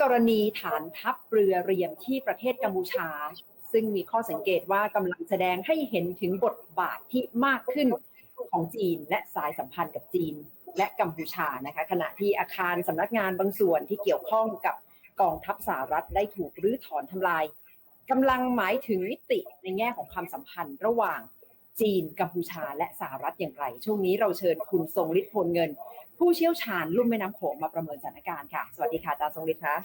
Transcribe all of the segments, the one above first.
กรณีฐานทัพเรือเรียมที่ประเทศกัมพูชา ซึ่งมีข้อสังเกตว่ากำลังแสดงให้เห็นถึงบทบาทที่มากขึ้นของจีน และสายสัมพันธ์กับจีนและกัมพูชานะคะ ขณะที่อาคารสำนักงานบางส่วนที่เกี่ยวข้องกับกองทัพสหรัฐได้ถูกรื้อถอนทำลายกำลังหมายถึงมิติในแง่ของความสัมพันธ์ระหว่างจีน กัมพูชา และสหรัฐอย่างไร ช่วงนี้เราเชิญคุณทรงฤทธิ์พลเงิน ผู้เชี่ยวชาญลุ่มแม่น้ำโขงมาประเมินสถานการณ์ค่ะ สวัสดีค่ะอาจารย์ทรงฤทธิ์คะ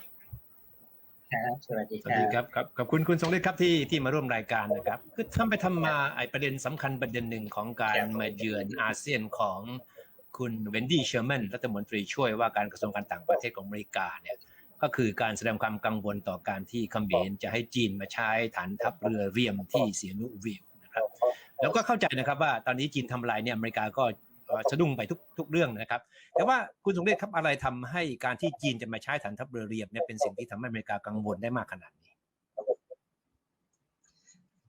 ครับสวัสดีสวัสดีครับครับขอบคุณคุณทรงฤทธิ์ครับที่ที่มาร่วมรายการนะครับคือทำไปทำมาไอประเด็นสำคัญประเด็นหนึ่งของการมาเยือนอาเซียนของคุณเวนดี้เชอร์แมนรัฐมนตรีช่วยว่าการกระทรวงการต่างประเทศของอเมริกาเนี่ยก็คือการแสดงความกังวลต่อการที่เขมรจะให้จีนมาใช้ฐานทัพเรือเรียมที่เสียนุวิวนะครับแล้วก็เข้าใจนะครับว่าตอนนี้จีนทำลายเนี่ยอเมริกาก็เอ่อ สะดุ้งไปทุกทุกเรื่องนะครับ แต่ว่าคุณสมเด็จครับอะไรทำให้การที่จีนจะมาใช้ฐานทัพเรือเรียบเนี่ยเป็นสิ่งที่ทำให้อเมริกากังวลได้มากขนาดนี้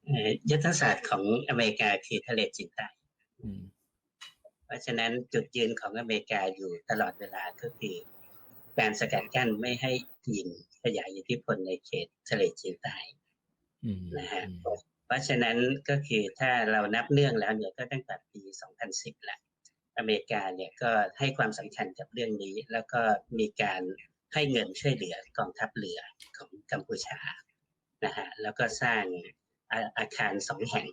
เอ่อยุทธศาสตร์ของอเมริกาคือทะเลจีนใต้อืมเพราะฉะนั้นจุดยืนของอเมริกาอยู่ตลอดเวลาก็คือการสกัดกั้นไม่ให้จีนขยายอิทธิพลในเขตทะเลจีนใต้อืมนะฮะเพราะฉะนั้นก็คือถ้าเรานับเนื่องแล้วเนี่ยก็ตั้งแต่ปี 2010แหละ อเมริกาเนี่ยก็ให้ความสำคัญกับเรื่องนี้ แล้วก็มีการให้เงินช่วยเหลือกองทัพเรือของกัมพูชานะฮะแล้วก็สร้างอาอาคารสองแห่ง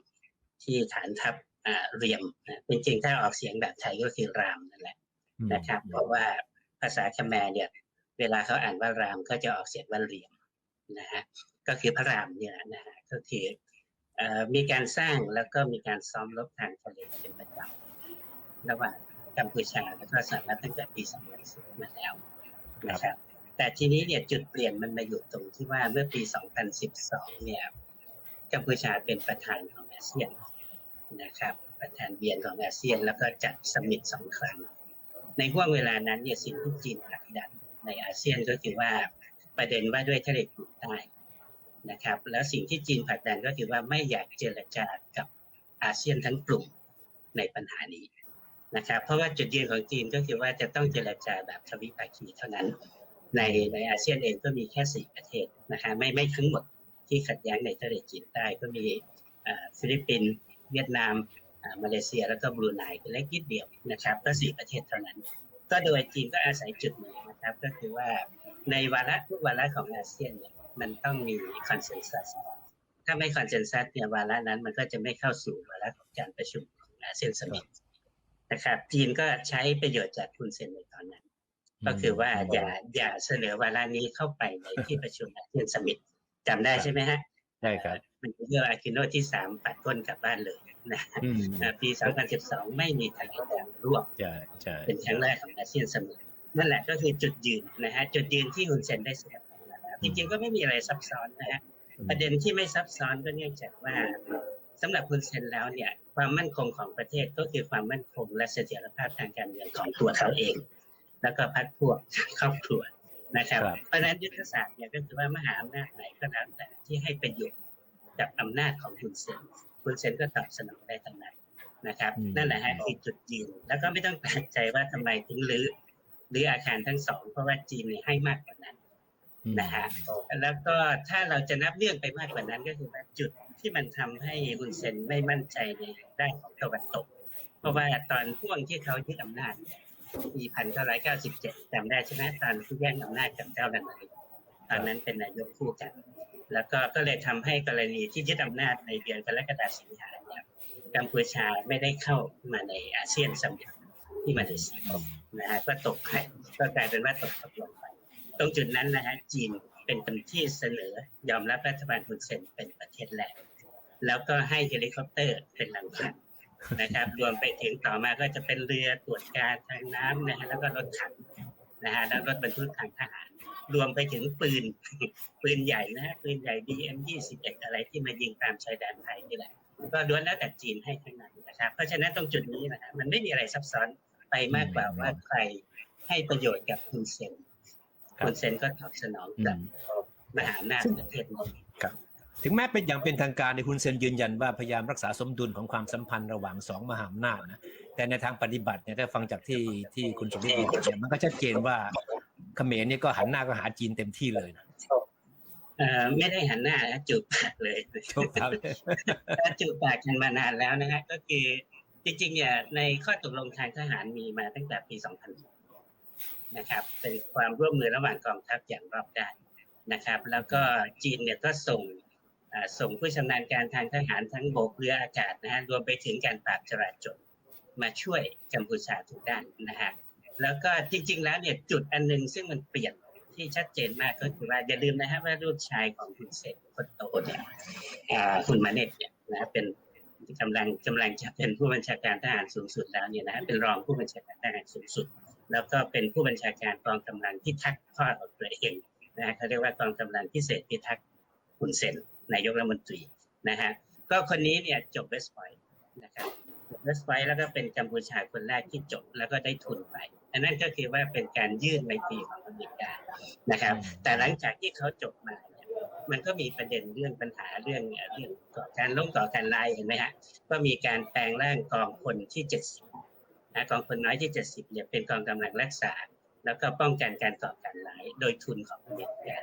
ที่ฐานทัพอ่าเรียมนะจริงๆถ้าออกเสียงแบบไทยก็คือรามนั่นแหละอืมนะครับ เพราะว่าภาษาคแมร์เนี่ย เวลาเขาอ่านว่ารามก็จะออกเสียงว่าเรียมนะฮะก็คือพระรามเนี่ยนะฮะก็คือเอ่อมีการสร้างแล้วก็มีการซ้อมรบทางทะเลเป็นประจำ ระหว่างกัมพูชาแล้วก็สหรัฐตั้งแต่ปี2010มาแล้วนะครับ แต่ทีนี้เนี่ยจุดเปลี่ยนมันมาอยู่ตรงที่ว่าเมื่อปี 2012 เนี่ยกัมพูชาเป็นประธานของอาเซียนนะครับ ประธานเบียนของอาเซียนแล้วก็จัดสมิตสองครั้ง ในห่วงเวลานั้นเนี่ยสิ่งที่จีนผลักดันในอาเซียนก็คือว่าประเด็นว่าด้วยทะเลจีนใต้นะครับ แล้วสิ่งที่จีนผลักดันก็คือว่าไม่อยากเจรจากับอาเซียนทั้งกลุ่มในปัญหานี้ นะครับเพราะว่าจุดยืนของจีนก็คือว่าจะต้องเจรจาแบบทวิภาคีเท่านั้น ในในอาเซียนเองก็มีแค่สี่ประเทศนะคะไม่ไม่ทั้งหมดที่ขัดแย้งในทะเลจีนใต้ก็มีฟิลิปปินส์เวียดนามมาเลเซียแล้วก็บรูไนเป็นเล็กนิดเดียวนะครับก็สี่ประเทศเท่านั้น ก็โดยจีนก็อาศัยจุดนี้นะครับก็คือว่าในวาระทุกวาระของอาเซียนเนี่ยมันต้องมีคอนเซนแซสถ้าไม่คอนเซนแซสเนี่ยวาระนั้นมันก็จะไม่เข้าสู่วาระของการประชุมของอาเซียนสมิต นะครับจีนก็ใช้ประโยชน์จากคุณเซนในตอนนั้น ก็คือว่าอย่าอย่าเสนอวาระนี้เข้าไปในที่ประชุมอาเซียนสมิตจำได้ใช่ไหมฮะใช่ครับมันเป็นเรื่องอาคิโนที่สามปัดก้นกลับบ้านเลยนะอืมอ่าปี2012ไม่มีทางการร่วมใช่ใช่เป็นครั้งแรกของอาเซียนสมิตนั่นแหละก็คือจุดยืนนะฮะจุดยืนที่คุณเซนได้แสดงนะครับจริงๆก็ไม่มีอะไรซับซ้อนนะฮะประเด็นที่ไม่ซับซ้อนก็เนื่องจากว่าสำหรับคุณเซนแล้วเนี่ย ความมั่นคงของประเทศก็คือความมั่นคงและเสถียรภาพทางการเมืองของตัวเขาเอง แล้วก็พักพวกครอบครัวนะครับครับเพราะฉะนั้นยุทธศาสตร์เนี่ยก็คือว่ามหาอำนาจไหนก็แล้วแต่ที่ให้ประโยชน์กับอำนาจของคุณเซนคุณเซนก็ตอบสนองได้ทั้งนั้นนะครับ นั่นแหละฮะคือจุดยืนแล้วก็ไม่ต้องแปลกใจว่าทำไมถึงรื้อหรืออาคารทั้งสอง เพราะว่าจีนเนี่ยให้มากกว่านั้นอืม นะฮะแล้วก็ถ้าเราจะนับเรื่องไปมากกว่านั้นก็คือว่าจุดที่มันทำให้ฮุนเซนไม่มั่นใจในด้านของตะวันตก เพราะว่าตอนพ่วงที่เขายึดอำนาจเนี่ยปีพันเก้าร้อยเก้าสิบเจ็ดจำได้ใช่ไหมตอนที่แย่งอำนาจกับเจ้าดันมาริกตอนนั้นเป็นนายกคู่กัน แล้วก็ก็เลยทำให้กรณีที่ยึดอำนาจในเดือนกรกฎาคมสิงหาเนี่ยกัมพูชาไม่ได้เข้ามาในอาเซียนสมิตที่มาเลเซียนะฮะก็ตกไปก็กลายเป็นว่าตกตกลงไป ตรงจุดนั้นนะฮะจีนเป็นคนที่เสนอยอมรับรัฐบาลฮุนเซนเป็นประเทศแรกแล้วก็ให้เฮลิคอปเตอร์เป็นรางวัลนะครับรวมไปถึงต่อมาก็จะเป็นเรือตรวจการทางน้ำนะฮะแล้วก็รถถังนะฮะแล้วรถบรรทุกทางทหาร รวมไปถึงปืนปืนใหญ่นะฮะปืนใหญ่ BM 21 อะไรที่มายิงตามชายแดนไทยนี่แหละก็ล้วนแล้วแต่จีนให้ทั้งนั้นนะครับเพราะฉะนั้นตรงจุดนี้นะฮะมันไม่มีอะไรซับซ้อนไปมากกว่าว่าใครให้ประโยชน์กับคุณเซน คุณเซนก็ตอบสนองอืกับมมหาอำนาจประเทศนี้ถึงแม้เป็นอย่างเป็นทางการในคุณเซนยืนยันว่าพยายามรักษาสมดุลของความสัมพันธ์ระหว่างสองมหาอำนาจนะแต่ในทางปฏิบัติเนี่ยถ้าฟังจากที่ที่คุณสมฤทธิ์บอกเนี่ยมันก็ชัดเจนว่าเขมรเนี่ยก็หันหน้าก็หาจีนเต็มที่เลยนะเอ่อไม่ได้หันหน้านะจูบปากเลยโชคครับก็จูบปากกันมานานแล้วนะฮะก็คือจริงๆเนี่ยในข้อตกลงทางทหารมีมาตั้งแต่ปี 2006 นะครับ เป็นความร่วมมือระหว่างกองทัพอย่างรอบด้านนะครับ แล้วก็จีนเนี่ยก็ส่งอ่าส่งผู้ชำนาญการทางทหารทั้งบกเรืออากาศนะฮะรวมไปถึงการปราบจราจรมาช่วยกัมพูชาทุกด้านนะฮะแล้วก็จริง ๆ แล้วเนี่ยจุดอันหนึงซึ่งมันเปลี่ยนที่ชัดเจนมากก็คือว่าอย่าลืมนะฮะว่าลูกชายของคุณเสกคนโตเนี่ยคุณมาเน็ตเนี่ยนะเป็นกำลังกำลังจะเป็นผู้บัญชาการทหารสูงสุดแล้วเนี่ยนะฮะเป็นรองผู้บัญชาการทหารสูงสุด แล้วก็เป็นผู้บัญชาการกองกำลังพิทักษ์พ่อองตัวเองนะฮะเขาเรียกว่ากองกำลังพิเศษพิทักษ์คุณเซนนายกรัฐมนตรีนะฮะก็คนนี้เนี่ยจบเวสต์พอยต์นะครับจบเวสต์พอยต์แล้วก็เป็นกัมพูชาคนแรกที่จบแล้วก็ได้ทุนไปอันนั้นก็คือว่าเป็นการยื่นไมตรีของอเมริกานะครับ แต่หลังจากที่เขาจบมาเนี่ยมันก็มีประเด็นเรื่องปัญหาเรื่องเอ่อเรื่องก่อการล้มก่อการร้ายเห็นไหมฮะก็มีการแปลงร่างกองพลที่70 กองพลน้อยที่ 70เนี่ยเป็นกองกำลังรักษา แล้วก็ป้องกันการก่อการร้ายโดยทุนของอเมริกา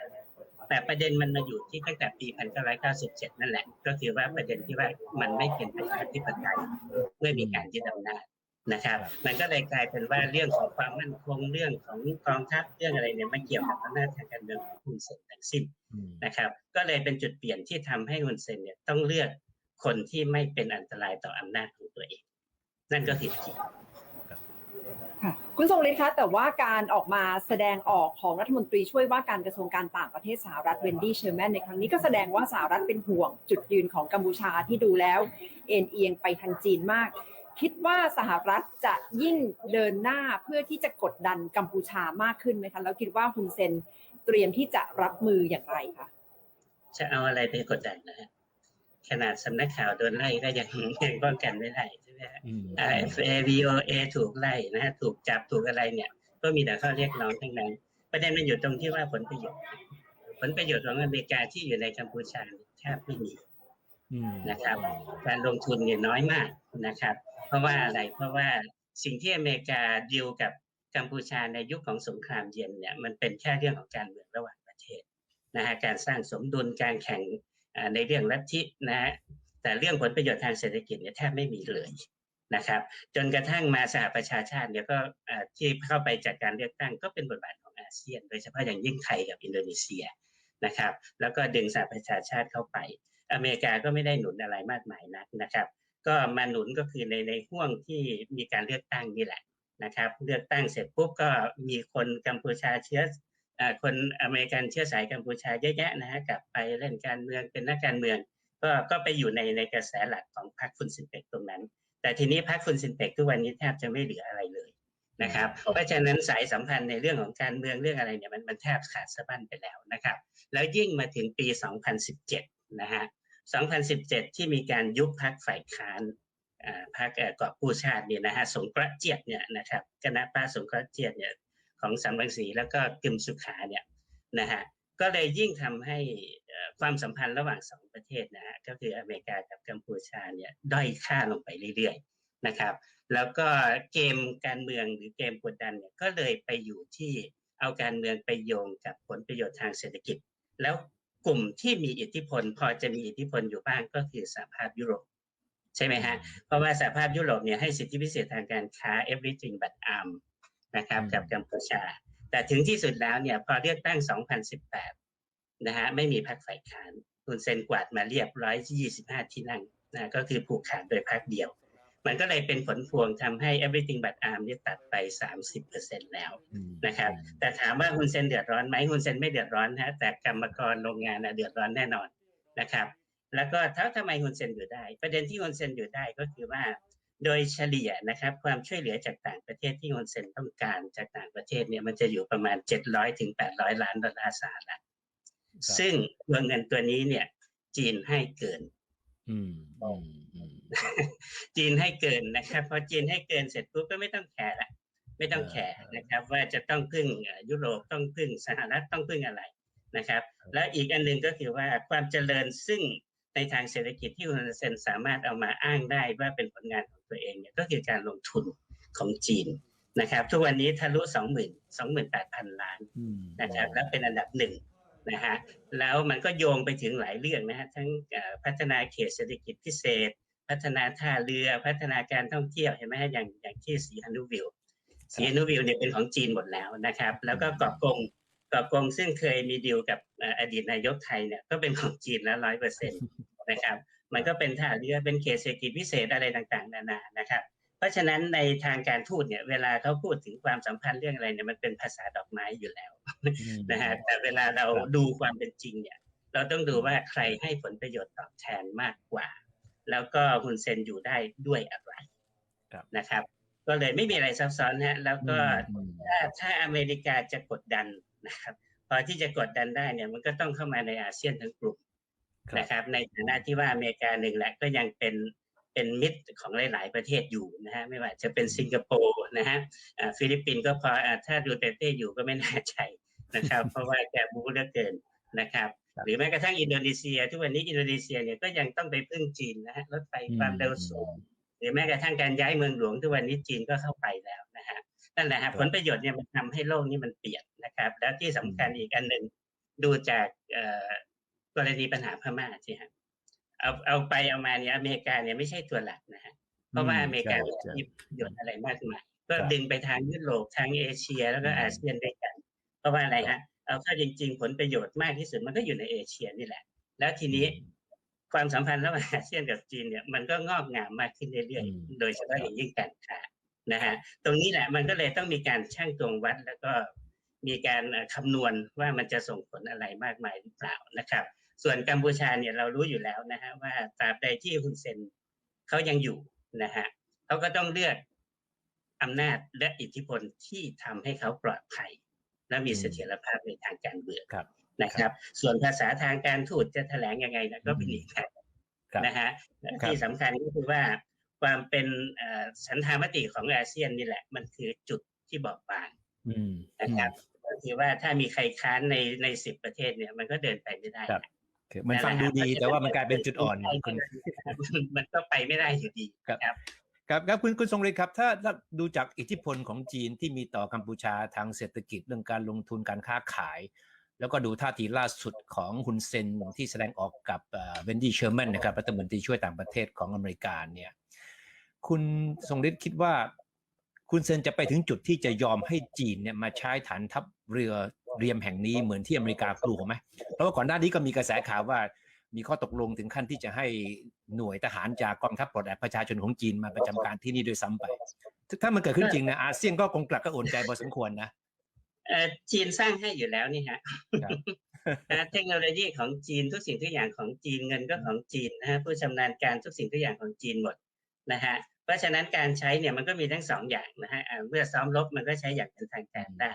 แต่ประเด็นมันมาอยู่ที่ตั้งแต่ปี 1997 นั่นแหละ ก็คือว่าประเด็นที่ว่ามันไม่เป็นประชาธิปไตยเมื่อมีการยึดอำนาจนะครับ มันก็เลยกลายเป็นว่าเรื่องของความมั่นคงเรื่องของกองทัพเรื่องอะไรเนี่ยมันเกี่ยวกับอำนาจทางการเมืองของคุณเซนทั้งสิ้นนะครับ ก็เลยเป็นจุดเปลี่ยนที่ทำให้ฮุนเซนเนี่ยต้องเลือกคนที่ไม่เป็นอันตรายต่ออำนาจของตัวเอง นั่นก็คือจี คุณทรงฤทธิ์คะแต่ว่าการออกมาแสดงออกของรัฐมนตรีช่วยว่าการกระทรวงการต่างประเทศสหรัฐเวนดี้เชอร์แมนในครั้งนี้ก็แสดงว่าสหรัฐเป็นห่วงจุดยืนของกัมพูชาที่ดูแล้ว เอ็นเอียงไปทางจีนมาก คิดว่าสหรัฐจะยิ่งเดินหน้าเพื่อที่จะกดดันกัมพูชามากขึ้นไหมคะแล้วคิดว่าฮุนเซนเตรียมที่จะรับมืออย่างไรคะจะเอาอะไรไปกดดันนะฮะขนาดสำนักข่าวโดนไล่ก็ยังยังป้องกันไม่ได้ ใช่ไหมฮะอืมอ่า VOA ถูกไล่นะฮะถูกจับถูกอะไรเนี่ย ก็มีแต่ข้อเรียกร้องทั้งนั้น ประเด็นมันอยู่ตรงที่ว่าผลประโยชน์ ผลประโยชน์ของอเมริกาที่อยู่ในกัมพูชาแทบไม่มีอืมนะครับ การลงทุนเนี่ยน้อยมากนะครับ เพราะว่าอะไรเพราะว่าสิ่งที่อเมริกาดีลกับกัมพูชาในยุคของสงครามเย็นเนี่ยมันเป็นแค่เรื่องของการเมืองระหว่างประเทศนะฮะการสร้างสมดุลการแข่งอ่าในเรื่องลัทธินะฮะ แต่เรื่องผลประโยชน์ทางเศรษฐกิจเนี่ยแทบไม่มีเลยนะครับ จนกระทั่งมาสหประชาชาติเนี่ยก็ที่เข้าไปจัดการเลือกตั้งก็เป็นบทบาทของอาเซียน โดยเฉพาะอย่างยิ่งไทยกับอินโดนีเซียนะครับ แล้วก็ดึงสหประชาชาติเข้าไป อเมริกาก็ไม่ได้หนุนอะไรมากมายนักนะครับ ก็มาหนุนก็คือในในห่วงที่มีการเลือกตั้งนี่แหละนะครับ เลือกตั้งเสร็จปุ๊บก็มีคนกัมพูชาเชื่อคนอเมริกันเชื้อสายกัมพูชาเยอะแยะนะฮะกลับไปเล่นการเมืองเป็นนักการเมือง ก็ก็ไปอยู่ในในกระแสหลักของพรรคฟุนซินเปกตรงนั้น แต่ทีนี้พรรคฟุนซินเปกทุกวันนี้แทบจะไม่เหลืออะไรเลยนะครับ เพราะฉะนั้นสายสัมพันธ์ในเรื่องของการเมืองเรื่องอะไรเนี่ยมันมันแทบขาดสะบั้นไปแล้วนะครับ แล้วยิ่งมาถึงปี 2017 นะฮะ 2017 ที่มีการยุบพักฝ่ายค้านอ่าพักเอ่อกอบกู้ชาติเนี่ยนะฮะสงเคราะห์เจียดเนี่ยนะครับคณะป้าสงเคราะห์เจียดเนี่ยของสัมรังสีแล้วก็กึมสุขาเนี่ยนะฮะก็เลยยิ่งทำให้เอ่อ ความสัมพันธ์ระหว่างสองประเทศนะฮะก็คืออเมริกากับกัมพูชาเนี่ยด้อยค่าลงไปเรื่อยๆนะครับ แล้วก็เกมการเมืองหรือเกมกดดันเนี่ยก็เลยไปอยู่ที่เอาการเมืองไปโยงกับผลประโยชน์ทางเศรษฐกิจ แล้วกลุ่มที่มีอิทธิพล พอจะมีอิทธิพลอยู่บ้างก็คือสหภาพยุโรปใช่ไหมฮะเพราะว่าสหภาพยุโรปเนี่ยให้สิทธิพิเศษทางการค้า everything but arm นะครับอืมกับกัมพูชา แต่ถึงที่สุดแล้วเนี่ยพอเลือกตั้ง 2018 นะฮะไม่มีพรรคฝ่ายค้านคุณเซนกวาดมาเรียบร้อย25ที่นั่งนะก็คือผูกขาดโดยพรรคเดียว มันก็เลยเป็นผลพวงทำให้ everything but arm เนี่ยตัดไป 30%แล้วอืมนะครับ แต่ถามว่าฮุนเซนเดือดร้อนไหมฮุนเซนไม่เดือดร้อนนะฮะแต่กรรมกรโรงงานน่ะเดือดร้อนแน่นอนนะครับ แล้วก็ถ้าทำไมฮุนเซนอยู่ได้ ประเด็นที่ฮุนเซนอยู่ได้ก็คือว่า โดยเฉลี่ยนะครับ ความช่วยเหลือจากต่างประเทศที่ฮุนเซนต้องการจากต่างประเทศเนี่ยมันจะอยู่ประมาณ 700ถึง800 ล้านดอลลาร์สหรัฐ ซึ่งวงเงินตัวนี้เนี่ย จีนให้เกินอืมอืมอืมจีนให้เกินนะครับพอจีนให้เกินเสร็จปุ๊บก็ไม่ต้องแคร์ละไม่ต้องแคร์นะครับ ว่าจะต้องพึ่งเอ่อยุโรปต้องพึ่งสหรัฐต้องพึ่งอะไรนะครับ แล้วอีกอันหนึ่งก็คือว่าความเจริญซึ่งในทางเศรษฐกิจที่ฮุนเซนสามารถเอามาอ้างได้ว่าเป็นผลงานของตัวเองเนี่ยก็คือการลงทุนของจีนนะครับ ทุกวันนี้ทะลุสองหมื่นสองหมื่นแปดพันล้านอืมนะครับ แล้วเป็นอันดับหนึ่ง นะฮะแล้วมันก็โยงไปถึงหลายเรื่องนะฮะทั้งพัฒนาเขตเศรษฐกิจพิเศษ พัฒนาท่าเรือพัฒนาการท่องเที่ยวเห็นไหมฮะอย่างอย่างที่สีฮานุวิวสีฮานุวิวเนี่ยเป็นของจีนหมดแล้วนะครับ แล้วก็เกาะกงเกาะกงซึ่งเคยมีดีลกับอดีตนายกไทยเนี่ยก็เป็นของจีนแล้วร้อยเปอร์เซ็นต์นะครับมันก็เป็นท่าเรือเป็นเขตเศรษฐกิจพิเศษอะไรต่างๆ นานานะครับ เพราะฉะนั้นในทางการทูตเนี่ยเวลาเขาพูดถึงความสัมพันธ์เรื่องอะไรเนี่ยมันเป็นภาษาดอกไม้อยู่แล้ว นะฮะแต่เวลาเราครับดูความเป็นจริงเนี่ย เราต้องดูว่าใครให้ผลประโยชน์ตอบแทนมากกว่า แล้วก็คุณเซนอยู่ได้ด้วยอะไรครับนะครับ ก็เลยไม่มีอะไรซับซ้อนฮะแล้วก็อืมถ้าถ้าอเมริกาจะกดดันนะครับ พอที่จะกดดันได้เนี่ยมันก็ต้องเข้ามาในอาเซียนทั้งกลุ่มครับนะครับ ในฐานะที่ว่าอเมริกาหนึ่งแหละก็ยังเป็น เป็นมิตรของหลาย ๆ ประเทศอยู่นะฮะไม่ว่าจะเป็นสิงคโปร์นะฮะอ่าฟิลิปปินส์ก็พออ่าถ้าดูเตเต้อยู่ก็ไม่น่าใจนะครับ เพราะว่าแกบูเหลือเกินนะครับครับหรือแม้กระทั่งอินโดนีเซีย ทุกวันนี้อินโดนีเซียเนี่ยก็ยังต้องไปพึ่งจีนนะฮะรถไฟความเร็วสูงหรือแม้กระทั่งการย้ายเมืองหลวงทุกวันนี้จีนก็เข้าไปแล้วนะฮะนั่นแหละครัฮะบผลประโยชน์เนี่ยมันทำให้โลกนี้มันเปลี่ยนนะครับ แล้วที่สำคัญอีกอันหนึ่งดูจากเอ่อกรณีปัญหาพม่าสิฮะ เอาเอาไปเอามาเนี่ยอเมริกาเนี่ยไม่ใช่ตัวหลักนะฮะเพราะว่าอเมริกาใช่ไม่ใช่มีประโยชน์อะไรมากมายก็ครับดึงไปทางยุโรปทางเอเชียแล้วก็อืมอาเซียนด้วยกัน เพราะว่าอะไรฮะเอาเข้าจริง ๆ ผลประโยชน์มากที่สุดมันก็อยู่ในเอเชียนี่แหละ แล้วทีนี้ความสัมพันธ์ระหว่างอาเซียนกับจีนเนี่ยมันก็งอกงามมากขึ้นเรื่อยอืมๆโดยเฉพาะอย่างยิ่งการค้านะฮะตรงนี้แหละมันก็เลยต้องมีการช่างตวงวัดแล้วก็มีการเอ่อคำนวณว่ามันจะส่งผลอะไรมากมายหรือเปล่านะครับ ส่วนกัมพูชาเนี่ยเรารู้อยู่แล้วนะฮะว่าตราบใดที่ฮุนเซนเขายังอยู่นะฮะเขาก็ต้องเลือกอำนาจและอิทธิพลที่ทำให้เขาปลอดภัย และมีอืมเสถียรภาพในทางการเมืองครับนะครับ ส่วนภาษาทางการทูตจะแถลงยังไงนะก็เป็นอีกแบบครับนะฮะที่สำคัญก็คือว่าความเป็นเอ่อฉันทามติของอาเซียนนี่แหละ มันคือจุดที่บอบบางอืมนะครับก็คือว่าถ้ามีใครค้านในในสิบประเทศเนี่ย มันก็เดินไปไม่ได้ครับ คือมันฟังดูดีแต่ว่ามันกลายเป็นจุดอ่อนคุณมันก็ไปไม่ได้อยู่ดีครับครับครับครับคุณคุณทรงฤทธิ์ครับถ้าถ้าดูจากอิทธิพลของจีนที่มีต่อกัมพูชาทางเศรษฐกิจเรื่องการลงทุนการค้าขาย แล้วก็ดูท่าทีล่าสุดของฮุนเซนที่แสดงออกกับเวนดี้เชอร์แมนนะครับรัฐมนตรีช่วยต่างประเทศของอเมริกาเนี่ยคุณทรงฤทธิ์คิดว่าคุณเซนจะไปถึงจุดที่จะยอมให้จีนเนี่ยมาใช้ฐานทัพเรือ เรียมแห่งนี้เหมือนที่อเมริกากลัวไหมเพราะว่าก่อนหน้านี้ก็มีกระแสข่าวว่ามีข้อตกลงถึงขั้นที่จะให้หน่วยทหารจากกองทัพปลดแอกประชาชนของจีนมาประจำการที่นี่ด้วยซ้ำไป ถ้ามันเกิดขึ้นจริงนะอาเซียนก็คงกลับก็โอนใจพอสมควรนะเอ่อจีนสร้างให้อยู่แล้วนี่ฮะครับนะเทคโนโลยีของจีนทุกสิ่งทุกอย่างของจีนเงินก็ของจีนนะฮะผู้ชำนาญการทุกสิ่งทุกอย่างของจีนหมดนะฮะเพราะฉะนั้นการใช้เนี่ยมันก็มีทั้งสองอย่างนะฮะอ่าเมื่อซ้อมรบมันก็ใช้อย่างเป็นทางการได้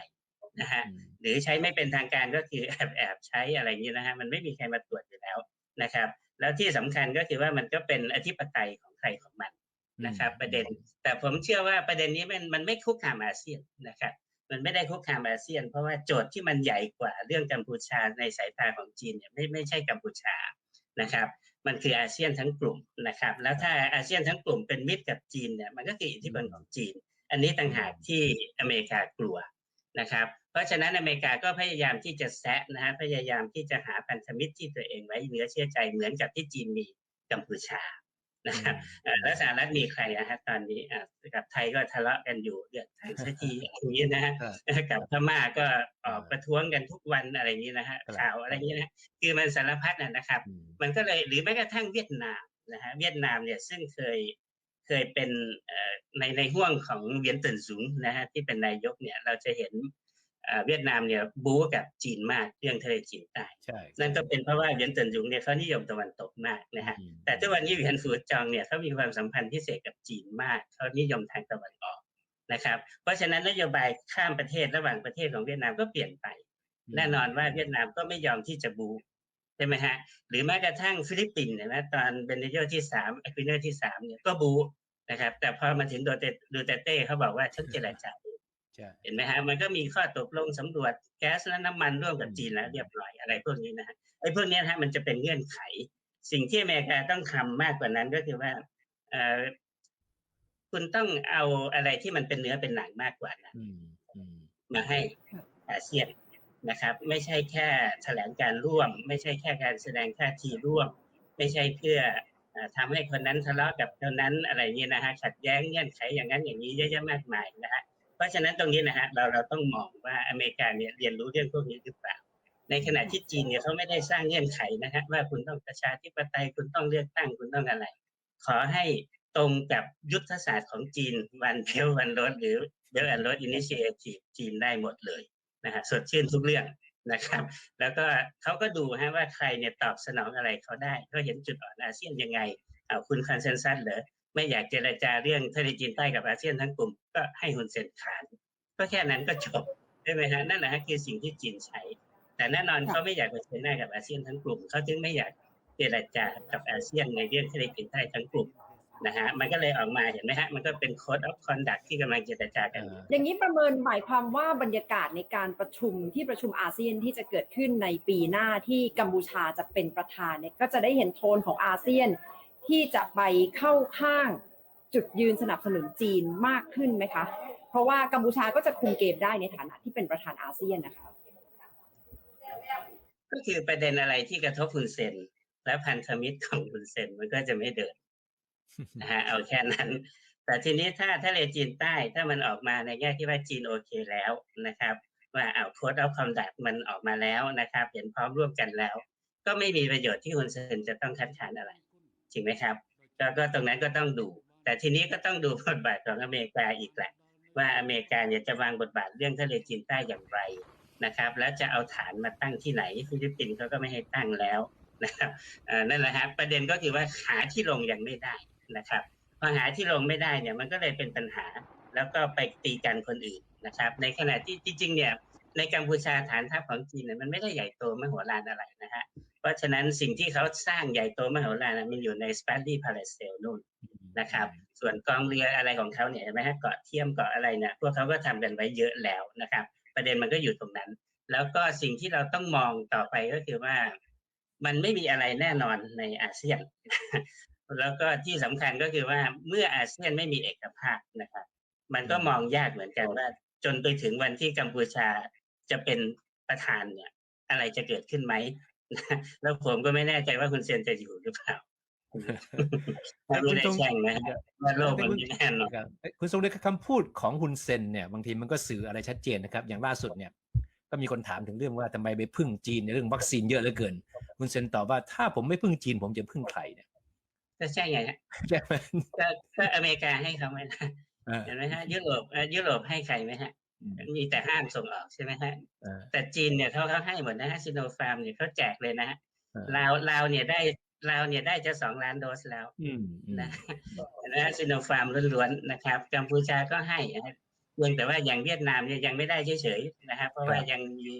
นะฮะหรือใช้ไม่เป็นทางการก็คือแอบแอบใช้อะไรอย่างนี้นะฮะมันไม่มีใครมาตรวจอยู่แล้วนะครับ แล้วที่สำคัญก็คือว่ามันก็เป็นอธิปไตยของใครของมันนะครับ ประเด็น แต่ผมเชื่อว่าประเด็นนี้มันมันไม่คุกคามอาเซียนนะครับมันไม่ได้คุกคามอาเซียน เพราะว่าโจทย์ที่มันใหญ่กว่าเรื่องกัมพูชาในสายตาของจีนเนี่ยไม่ไม่ใช่กัมพูชานะครับ มันคืออาเซียนทั้งกลุ่มนะครับ แล้วถ้าอาเซียนทั้งกลุ่มเป็นมิตรกับจีนเนี่ยมันก็คืออิทธิพลของจีน อันนี้ต่างหากที่อเมริกากลัวนะครับ เพราะฉะนั้นอเมริกาก็พยายามที่จะแซะนะฮะพยายามที่จะหาพันธมิตรที่ตัวเองไว้เนื้อเชื่อใจเหมือนกับที่จีนมีกัมพูชานะครับเอ่อแล้วสหรัฐมีใครอะฮะตอนนี้อะกับไทยก็ทะเลาะกันอยู่เดือดทางสักทีอย่างนี้นะฮะกับพม่าก็ออกประท้วงกันทุกวันอะไรอย่างนี้นะฮะครับข่าวอะไรอย่างนี้นะคือมันสารพัดนะนะครับอืมมันก็เลยหรือแม้กระทั่งเวียดนามนะฮะเวียดนามเนี่ยซึ่งเคยเคยเป็นเอ่อในในห่วงของเวียนเตินสูงนะฮะที่เป็นนายกเนี่ยเราจะเห็น เอ่อเวียดนามเนี่ยบู๊กับจีนมากเรื่องทะเลจีนใต้ใช่นั่นก็เป็นเพราะว่าเวียนเตินสูงเนี่ยเขานิยมตะวันตกมากนะฮะอืมแต่ทุกวันนี้เหวียนฝูจองเนี่ยเขามีความสัมพันธ์พิเศษกับจีนมากเขานิยมทางตะวันออกนะครับ เพราะฉะนั้นนโยบายข้ามประเทศระหว่างประเทศของเวียดนามก็เปลี่ยนไป แน่นอนว่าเวียดนามก็ไม่ยอมที่จะบูใช่ไหมฮะหรือแม้กระทั่งฟิลิปปินส์เนี่ยนะตอนเบนเนโยที่สามอควินเนอร์ที่สามเนี่ยก็บูนะครับแต่พอมาถึงโดเตดูเตเต้เขาบอกว่าฉันเจรจาใช่ เห็นไหมฮะมันก็มีข้อตกลงสำรวจแก๊สและน้ำมันร่วมกับจีนแล้วเรียบร้อยอะไรพวกนี้นะฮะไอ้พวกเนี้ยนะฮะมันจะเป็นเงื่อนไข สิ่งที่อเมริกาต้องทำมากกว่านั้นก็คือว่าเอ่อคุณต้องเอาอะไรที่มันเป็นเนื้อเป็นหนังมากกว่านั้นอืมอืมมาให้อาเซียนนะครับ ไม่ใช่แค่แถลงการร่วม ไม่ใช่แค่การแสดงท่าทีร่วม ไม่ใช่เพื่อเอ่อทำให้คนนั้นทะเลาะกับคนนั้นอะไรเงี้ยนะฮะขัดแย้งเงื่อนไขอย่างนั้นอย่างนี้เยอะแยะมากมายนะฮะเพ ราะฉะนั้นตรงนี้นะฮะเราเราต้องมองว่าอเมริกาเนี่ยเรียนรู้เรื่องพวกนี้หรือเปล่า ในขณะที่จีนเนี่ยเขาไม่ได้สร้างเงื่อนไขนะฮะว่าคุณต้องประชาธิปไตยคุณต้องเลือกตั้งคุณต้องอะไร ขอให้ตรงกับยุทธศาสตร์ของจีนวันเ e ลวันรถหรือเ e ล and รถอินิเชทีฟจีนได้หมดเลยนะฮะสดชื่นทุกเรื่องนะครับ แล้วก็เขาก็ดูฮะว่าใครเนี่ยตอบสนองอะไรเขาได้เขาเห็นจุดอ่อนอาเซียนยังไงเอาคุณคอนเซนซัสเหรอ ไม่อยากเจรจาเรื่องทะเลจีนใต้กับอาเซียนทั้งกลุ่มก็ให้หุนเซนขานก็แค่นั้นก็จบใช่ไหมฮะนั่นแหละฮะคือสิ่งที่จีนใช้ แต่แน่นอนเขาไม่อยากเผชิญหน้ากับอาเซียนทั้งกลุ่มเขาจึงไม่อยากเจรจากับอาเซียนในเรื่องทะเลจีนใต้ทั้งกลุ่มนะฮะมันก็เลยออกมาเห็นไหมฮะมันก็เป็น code of conduct ที่กำลังเจรจากันอยู่อย่างนี้ประเมินหมายความว่าบรรยากาศในการประชุมที่ประชุมอาเซียนที่จะเกิดขึ้นในปีหน้าที่กัมพูชาจะเป็นประธานเนี่ยก็จะได้เห็นโทนของอาเซียน ที่จะไปเข้าข้างจุดยืนสนับสนุนจีนมากขึ้นไหมคะ เพราะว่ากัมพูชาก็จะคุมเกมได้ในฐานะที่เป็นประธานอาเซียนนะคะก็คือประเด็นอะไรที่กระทบคุณเซนและพันธมิตรของคุณเซนมันก็จะไม่เดินนะฮะเอาแค่นั้น แต่ทีนี้ถ้าทะเลจีนใต้ถ้ามันออกมาในแง่ที่ว่าจีนโอเคแล้วนะครับ ว่าเอาโค้ดเอาคำดักมันออกมาแล้วนะครับ เห็นพร้อมร่วมกันแล้ว ก็ไม่มีประโยชน์ที่คุณเซนจะต้องคัดค้านอะไร จริงไหมครับแล้วก็ตรงนั้นก็ต้องดู แต่ทีนี้ก็ต้องดูบทบาทของอเมริกาอีกแหละ ว่าอเมริกาเนี่ยจะวางบทบาทเรื่องทะเลจีนใต้อย่างไรนะครับ แล้วจะเอาฐานมาตั้งที่ไหนฟิลิปปินส์เขาก็ไม่ให้ตั้งแล้วนะครับนั่นแหละฮะประเด็นก็คือว่าหาที่ลงยังไม่ได้นะครับพอหาที่ลงไม่ได้เนี่ยมันก็เลยเป็นปัญหา แล้วก็ไปตีกันคนอื่นนะครับ ในขณะที่จริงๆเนี่ย ในกัมพูชาฐานทัพของจีนเนี่ยมันไม่ได้ใหญ่โตมโหฬารอะไรนะฮะ เพราะฉะนั้นสิ่งที่เขาสร้างใหญ่โตมโหฬารน่ะมันอยู่ในสปาร์ดี้พาเลเซลนู่นนะครับ ส่วนกองเรืออะไรของเขาเนี่ยเห็นไหมฮะเกาะเทียมเกาะอะไรเนี่ยพวกเขาก็ทำกันไว้เยอะแล้วนะครับ ประเด็นมันก็อยู่ตรงนั้น แล้วก็สิ่งที่เราต้องมองต่อไปก็คือว่า มันไม่มีอะไรแน่นอนในอาเซียน แล้วก็ที่สำคัญก็คือว่าเมื่ออาเซียนไม่มีเอกภาพนะครับ มันก็มองยากเหมือนกันว่าจนไปถึงวันที่กัมพูชา จะเป็นประธานเนี่ย อะไรจะเกิดขึ้นไหมแล้วผมก็ไม่แน่ใจว่าคุณเซนจะอยู่หรือเปล่าไม่รู้ได้แช่งนะฮะว่าโลกมันไม่แน่นอนครับเอ้ยคุณทรงฤทธิ์คำพูดของคุณเซนเนี่ยบางทีมันก็สื่ออะไรชัดเจนนะครับ อย่างล่าสุดเนี่ยก็มีคนถามถึงเรื่องว่าทำไมไปพึ่งจีนในเรื่องวัคซีนเยอะเหลือเกิน คุณเซนตอบว่าถ้าผมไม่พึ่งจีน ผมจะพึ่งใครเนี่ยก็ใช่ไงฮะใช่ไหมก็ก็อเมริกาให้เขาไหมนะอ่าเห็นไหมฮะยุโรปเอ่อยุโรปให้ใครไหมฮะอื มมีแต่ห้ามส่งออกใช่ไหมฮะอ่าแต่จีนเนี่ยเขาเขาให้หมดนะฮะซิโนฟาร์มเนี่ยเขาแจกเลยนะฮะอ่าลาวลาวเนี่ยได้ลาวเนี่ยได้จะสองล้านโดสแล้วอืมอืมนะนะฮะซิโนฟาร์มล้วนๆนะครับกัมพูชาก็ให้นะครับเพียงแต่ว่าอย่างเวียดนามเนี่ยยังไม่ได้เฉยๆนะครับเพราะว่ายังมี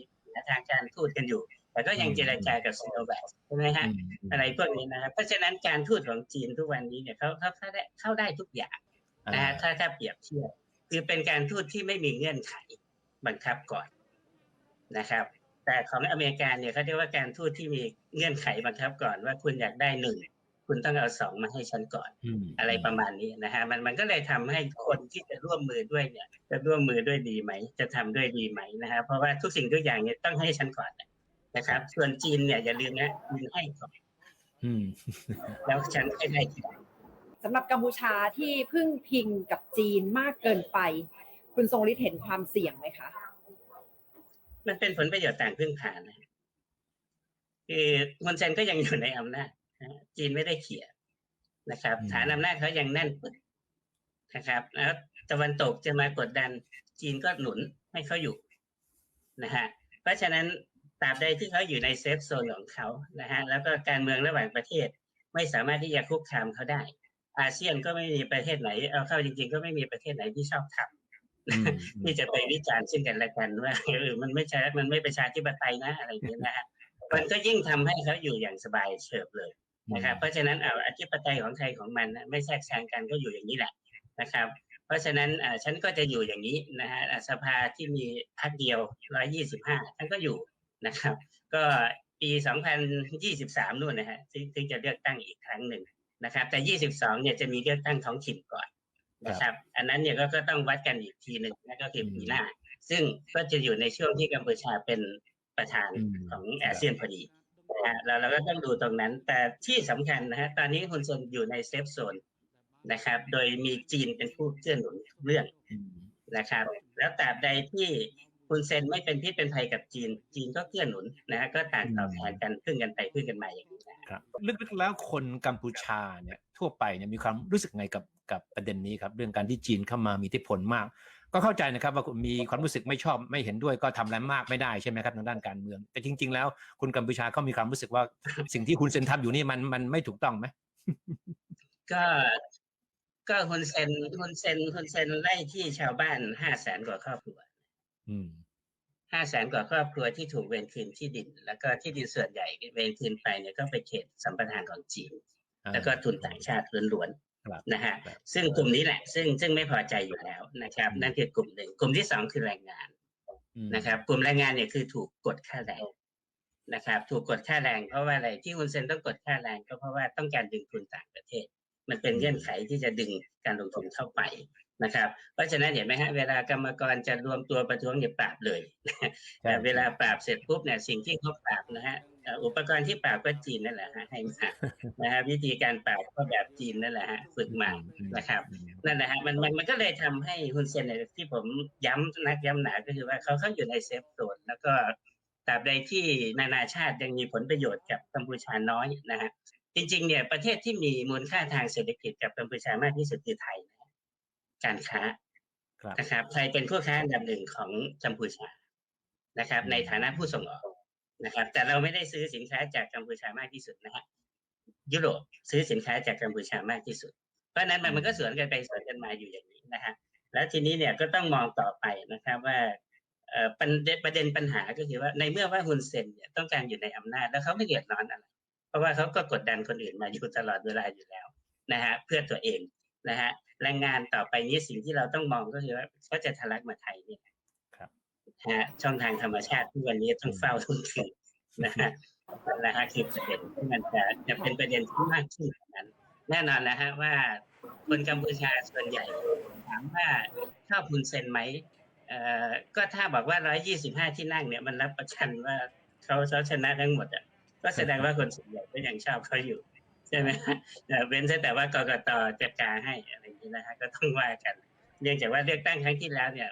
ทางการทูตกันอยู่ แต่ก็ยังเจรจากับซิโนแวคใช่ไหมฮะอืมอืมอะไรพวกนี้นะครับเพราะฉะนั้นการทูตของจีนทุกวันนี้เนี่ยเขาเขาเข้าได้เข้าได้ทุกอย่างนะฮะถ้าถ้าเปรียบเทียบ คือเป็นการทูตที่ไม่มีเงื่อนไขบังคับก่อนนะครับ แต่ของอเมริกาเนี่ยเขาเรียกว่าการทูตที่มีเงื่อนไขบังคับก่อน ว่าคุณอยากได้หนึ่งคุณต้องเอาสองมาให้ฉันก่อนมอะไรประมาณนี้นะฮะมันมันก็เลยทำให้คนที่จะร่วมมือด้วยเนี่ย จะร่วมมือด้วยดีไหม จะทำด้วยดีไหมนะฮะเพราะว่าทุกสิ่งทุกอย่างเนี่ยต้องให้ฉันก่อนนะครับ ส่วนจีนเนี่ยอย่าลืมนะคุณให้ก่อนอืมแล้วฉันให้ได้ทีหลัง สำหรับกัมพูชาที่พึ่งพิงกับจีนมากเกินไป คุณทรงฤทธิ์เห็นความเสี่ยงไหมคะ มันเป็นผลประโยชน์ต่างพึ่งพานะคือคนเซนก็ยังอยู่ในอำนาจนะฮะจีนไม่ได้เขี่ยนะครับอืมฐานอำนาจเขายังแน่นปึกนะครับแล้วตะวันตกจะมากดดัน จีนก็หนุนให้เขาอยู่นะฮะเพราะฉะนั้นตราบใดที่เขาอยู่ในเซฟโซนของเขานะฮะแล้วก็การเมืองระหว่างประเทศไม่สามารถที่จะคุกคามเขาได้ อาเซียนก็ไม่มีประเทศไหน เอาเข้าจริง ๆ ก็ไม่มีประเทศไหนที่ชอบทำอืมที่จะไปวิจารณ์ซึ่งกันและกันว่าเออมันไม่ใช่มันไม่ประชาธิปไตยนะอะไรอย่างเงี้ยนะฮะมันก็ยิ่งทำให้เขาอยู่อย่างสบายเฉิบเลยนะครับ เพราะฉะนั้นเอาอธิปไตยของใครของมันนะไม่แทรกแซงกันก็อยู่อย่างนี้แหละนะครับ เพราะฉะนั้นอ่าฉันก็จะอยู่อย่างนี้นะฮะอ่าสภาที่มีพรรคเดียว125ฉันก็อยู่นะครับ ก็ปี2023นู่นนะฮะที่ที่จะเลือกตั้งอีกครั้งหนึ่ง นะครับ แต่ 22 เนี่ยจะมีเลือกตั้งท้องถิ่นก่อนนะครับ อันนั้นเนี่ยก็ก็ต้องวัดกันอีกทีหนึ่งนั่นก็คือปีหน้า ซึ่งก็จะอยู่ในช่วงที่กัมพูชาเป็นประธานอืมของอาเซียนพอดีนะฮะแล้วเราก็ต้องดูตรงนั้น แต่ที่สำคัญนะฮะตอนนี้คุณซนอยู่ในเซฟโซนนะครับ โดยมีจีนเป็นผู้เกื้อหนุนเรื่องอืมนะครับ แล้วตราบใดที่ คุณเซนไม่เป็นพิษเป็นภัยกับจีน จีนก็เกื้อหนุนนะฮะก็ต่างตอบแทนกันพึ่งกันไปพึ่งกันมาอย่างนี้นะครับลึกๆแล้วคนกัมพูชาเนี่ยทั่วไปเนี่ยมีความรู้สึกไงกับกับประเด็นนี้ครับเรื่องการที่จีนเข้ามามีอิทธิพลมาก ก็เข้าใจนะครับว่ามีความรู้สึกไม่ชอบไม่เห็นด้วยก็ทำอะไรมากไม่ได้ใช่ไหมครับทางด้านการเมือง แต่จริง ๆ แล้วคนกัมพูชาก็มีความรู้สึกว่าสิ่งที่คุณเซนทำอยู่นี่มันมันไม่ถูกต้องไหมก็ก็คุณเซนคุณเซนคุณเซนไล่ที่ชาวบ้านห้าแสนกว่าครอบครัวอืม ห้าแสนกว่าครอบครัวที่ถูกเวรคืนที่ดิน แล้วก็ที่ดินส่วนใหญ่เวรคืนไปเนี่ยก็ไปเขตสัมปทานของจีน แล้วก็ทุนต่างชาติล้วนครับๆนะฮะครับซึ่งกลุ่มนี้แหละ ซึ่งซึ่งไม่พอใจอยู่แล้วนะครับอืมนั่นคือกลุ่มหนึ่งกลุ่มที่สองคือแรงงานอืมนะครับ กลุ่มแรงงานเนี่ยคือถูกกดค่าแรงนะครับ ถูกกดค่าแรงเพราะว่าอะไรที่คุณเซนต้องกดค่าแรงก็เพราะว่าต้องการดึงทุนต่างประเทศ มันเป็นเงื่อนไขที่จะดึงการลงทุนเข้าไป นะครับ เพราะฉะนั้นเห็นไหมฮะเวลากรรมกรจะรวมตัวประท้วงเนี่ยปราบเลยแต่เวลาปราบเสร็จปุ๊บเนี่ยสิ่งที่เขาปราบนะฮะเอ่ออุปกรณ์ที่ปราบก็จีนนั่นแหละฮะให้มานะฮะวิธีการปราบก็แบบจีนนั่นแหละฮะฝึกมานะครับอืมนั่นแหละฮะมันมันมันก็เลยทำให้ฮุนเซนเนี่ยที่ผมย้ำนักย้ำหนาก็คือว่าเขาเข้าอยู่ในเซฟโซนแล้วก็ตราบใดที่นานาชาติยังมีผลประโยชน์กับกัมพูชาน้อยนะฮะจริงๆเนี่ยประเทศที่มีมูลค่าทางเศรษฐกิจกับกัมพูชามากที่สุดคือไทยนะฮะ การค้าครับนะครับไทยเป็นคู่ค้าอันดับหนึ่งของกัมพูชานะครับ ในฐานะผู้ส่งออกนะครับ แต่เราไม่ได้ซื้อสินค้าจากกัมพูชามากที่สุดนะฮะยุโรปซื้อสินค้าจากกัมพูชามากที่สุด เพราะฉะนั้นมันมันก็สวนกันไปสวนกันมาอยู่อย่างนี้นะฮะแล้วทีนี้เนี่ยก็ต้องมองต่อไปนะครับว่าเอ่อประเด็นประเด็นปัญหาก็คือว่าในเมื่อว่าฮุนเซนเนี่ยต้องการอยู่ในอำนาจแล้วเขาไม่เดือดร้อนอะไรเพราะว่าเขาก็กดดันคนอื่นมาอยู่ตลอดเวลาอยู่แล้วนะฮะเพื่อตัวเองนะฮะ แรงงานต่อไปนี้สิ่งที่เราต้องมองก็คือว่าเขาจะทะลักมาไทยเนี่ยครับนะฮะช่องทางธรรมชาติที่วันนี้ต้องเฝ้าทุกทีนะฮะนั่นแหละฮะคือประเด็นที่มันจะจะเป็นประเด็นที่มากขึ้นกว่านั้น แน่นอนนะฮะว่าคนกัมพูชาส่วนใหญ่ ถามว่าชอบฮุนเซนไหมเอ่อก็ถ้าบอกว่า125ที่นั่งเนี่ยมันรับประกันว่าเขาเขาชนะทั้งหมดอะก็แสดงว่าคนส่วนใหญ่ก็ยังชอบเขาอยู่ ใช่ไหมฮะเอ่อเว้นแต่ว่ากกตจัดการให้อะไรอย่างนี้นะฮะก็ต้องว่ากันเนื่องจากว่าเลือกตั้งครั้งที่แล้วเนี่ย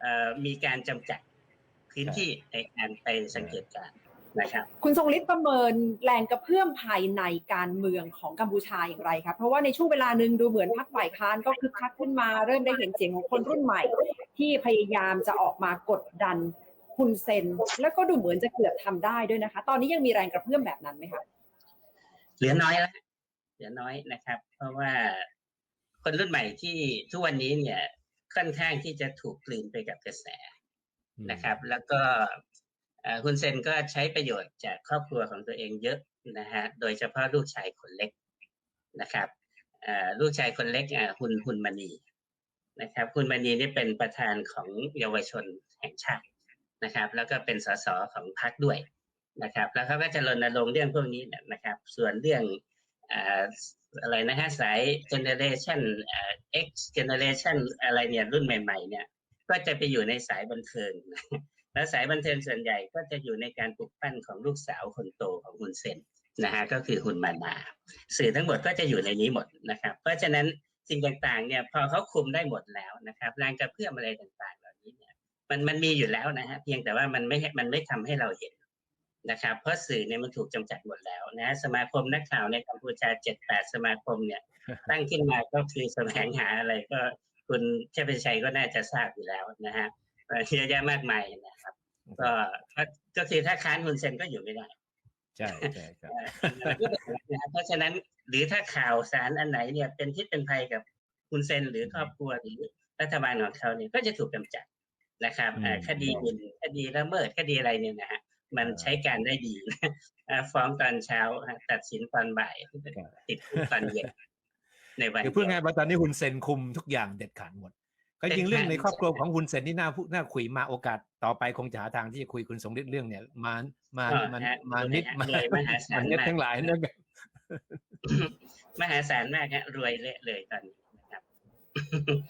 เอ่อมีการจำกัดพื้นที่ในการไปสังเกตการณ์นะครับคุณทรงฤทธิ์ประเมินแรงกระเพื่อมภายในการเมืองของกัมพูชาอย่างไรครับเพราะว่าในช่วงเวลาหนึ่งดูเหมือนพรรคฝ่ายค้านก็คึกคักขึ้นมาเริ่มได้เห็นเสียงของคนรุ่นใหม่ ที่พยายามจะออกมากดดันคุณเซน แล้วก็ดูเหมือนจะเกือบทำได้ด้วยนะคะ ตอนนี้ยังมีแรงกระเพื่อมแบบนั้นไหมคะ เหลือน้อยแล้วเหลือน้อยนะครับ เพราะว่าคนรุ่นใหม่ที่ทุกวันนี้เนี่ยค่อนข้างที่จะถูกกลืนไปกับกระแสนะครับ แล้วก็เอ่อคุณเซนก็ใช้ประโยชน์จากครอบครัวของตัวเองเยอะนะฮะโดยเฉพาะลูกชายคนเล็กนะครับเอ่อลูกชายคนเล็กอะคุณคุณมณีนะครับ คุณมณีนี่เป็นประธานของเยาวชนแห่งชาตินะครับ แล้วก็เป็นสสของพรรคด้วย นะครับ แล้วเขาก็จะรณรงค์เรื่องพวกนี้นะครับ ส่วนเรื่องอะไรนะฮะสาย generation อ่า X generation อะไรเนี่ยรุ่นใหม่ ๆ เนี่ย ก็จะไปอยู่ในสายบันเทิงแล้วสายบันเทิงส่วนใหญ่ก็จะอยู่ในการปลุกปั้นของลูกสาวคนโตของฮุนเซนนะฮะก็คือฮุนมานาสื่อทั้งหมดก็จะอยู่ในนี้หมดนะครับ เพราะฉะนั้นสิ่งต่างๆ เนี่ยพอเขาคุมได้หมดแล้วนะครับแรงกระเพื่อมอะไรต่างๆ เหล่านี้เนี่ยมันมันมีอยู่แล้วนะฮะเพียงแต่ว่ามันไม่ให้มันไม่ทำให้เราเห็น นะครับเพราะสื่อเนี่ยมันถูกจำกัดหมดแล้วนะสมาคมนักข่าวในกัมพูชาเจ็ดแปดสมาคมเนี่ยตั้งขึ้นมาก็คือแสวงหาอะไรก็คุณเทพชัยก็น่าจะทราบอยู่แล้วนะฮะเอ่อเยอะแยะมากมายนะครับก็ก็ก็คือถ้าค้านคุณเซนก็อยู่ไม่ได้ใช่ใช่ครับนะเพราะฉะนั้นหรือถ้าข่าวสารอันไหนเนี่ยเป็นพิษเป็นภัยกับคุณเซนหรือครอบครัวหรือรัฐบาลของเขาเนี่ยก็จะถูกกำจัดนะครับเอ่ออืมคดีหมิ่นคดีละเมิดคดีอะไรเนี่ยนะฮะ มันอ่าใช้การได้ดีนะอ่าฟ้องตอนเช้าฮะตัดสินตอนบ่ายติดคุกตอนเย็นในวันคือพูดเดีง่ายยวๆว่าตอนนี้ฮุนเซนคุมทุกอย่างเด็ดขาดหมด ก็จริงเรื่องในครอบครัวของฮุนเซนที่น่าพูดน่าคุยมาโอกาสต่อไปคงจะหาทางที่จะคุยคุณสงฤทธิ์เรื่องเนี่ยมามาก็มันฮะมานิดฮะมารวยมหาศามัลนเน็ตมากทั้งหลายนั่นมหาศาลมากฮะรวยเละเลยตอนนี้นะครับ